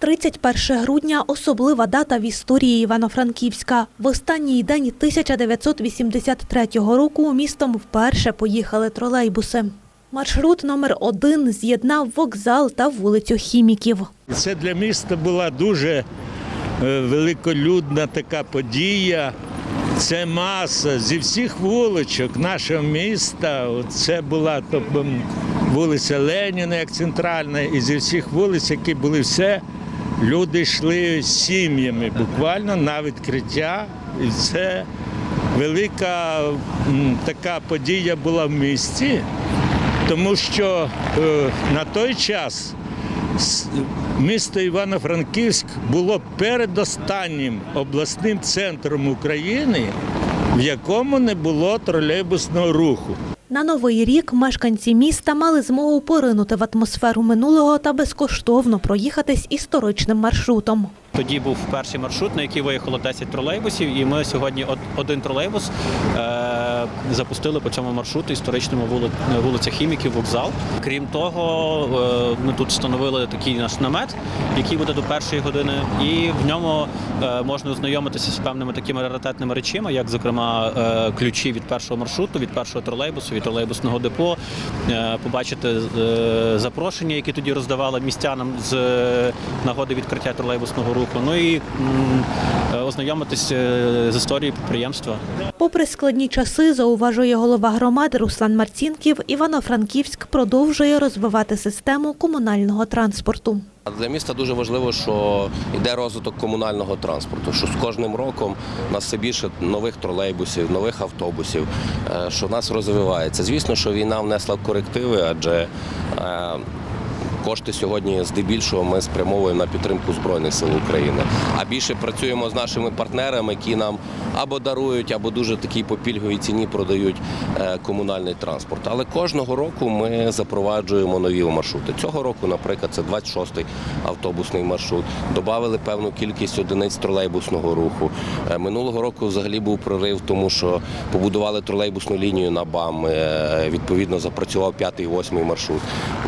31 грудня – особлива дата в історії Івано-Франківська. В останній день 1983 року містом вперше поїхали тролейбуси. Маршрут номер один з'єднав вокзал та вулицю Хіміків. Це для міста була дуже е, великолюдна така подія. Це маса зі всіх вуличок нашого міста. Це була тобто, вулиця Леніна, як центральна, і зі всіх вулиць, які були все, люди йшли сім'ями буквально на відкриття. І це велика така подія була в місті, тому що е, на той час місто Івано-Франківськ було передостаннім обласним центром України, в якому не було тролейбусного руху. На новий рік мешканці міста мали змогу поринути в атмосферу минулого та безкоштовно проїхатись історичним маршрутом. Тоді був перший маршрут, на який виїхало 10 тролейбусів, і ми сьогодні од- один тролейбус е- запустили по цьому маршруту історичному вули- вулиця Хіміків, вокзал. Крім того, е- ми тут встановили такий наш намет, який буде до першої години, і в ньому е- можна ознайомитися з певними такими раритетними речами, як, зокрема, е- ключі від першого маршруту, від першого тролейбусу, від тролейбусного депо, побачити запрошення, які тоді роздавали містянам з нагоди відкриття тролейбусного руху. Ну і ознайомитись е, з історією підприємства. Попри складні часи, зауважує голова громади Руслан Марцінків, Івано-Франківськ продовжує розвивати систему комунального транспорту. Для міста дуже важливо, що йде розвиток комунального транспорту. Що з кожним роком у нас все більше нових тролейбусів, нових автобусів, е, що в нас розвивається. Звісно, що війна внесла корективи, адже е, кошти сьогодні здебільшого ми спрямовуємо на підтримку збройних сил України. А більше працюємо з нашими партнерами, які нам або дарують, або дуже такій по пільговій ціні продають е, комунальний транспорт. Але кожного року ми запроваджуємо нові маршрути. Цього року, наприклад, це 26-й автобусний маршрут. Добавили певну кількість одиниць тролейбусного руху. Е, Минулого року взагалі був прорив, тому що побудували тролейбусну лінію на БАМ. е, Відповідно, запрацював п'ятий, восьмий маршрут.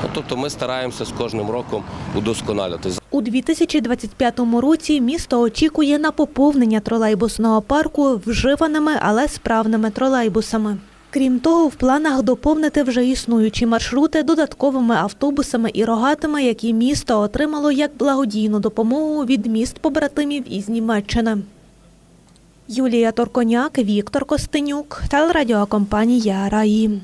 Ну, Тобто ми стараємося з кожним роком удосконалювати. У 2025 році місто очікує на поповнення тролейбусного парку вживаними, але справними тролейбусами. Крім того, в планах доповнити вже існуючі маршрути додатковими автобусами і рогатими, які місто отримало як благодійну допомогу від міст побратимів із Німеччини. Юлія Торконяк, Віктор Костенюк, телерадіокомпанія Раї.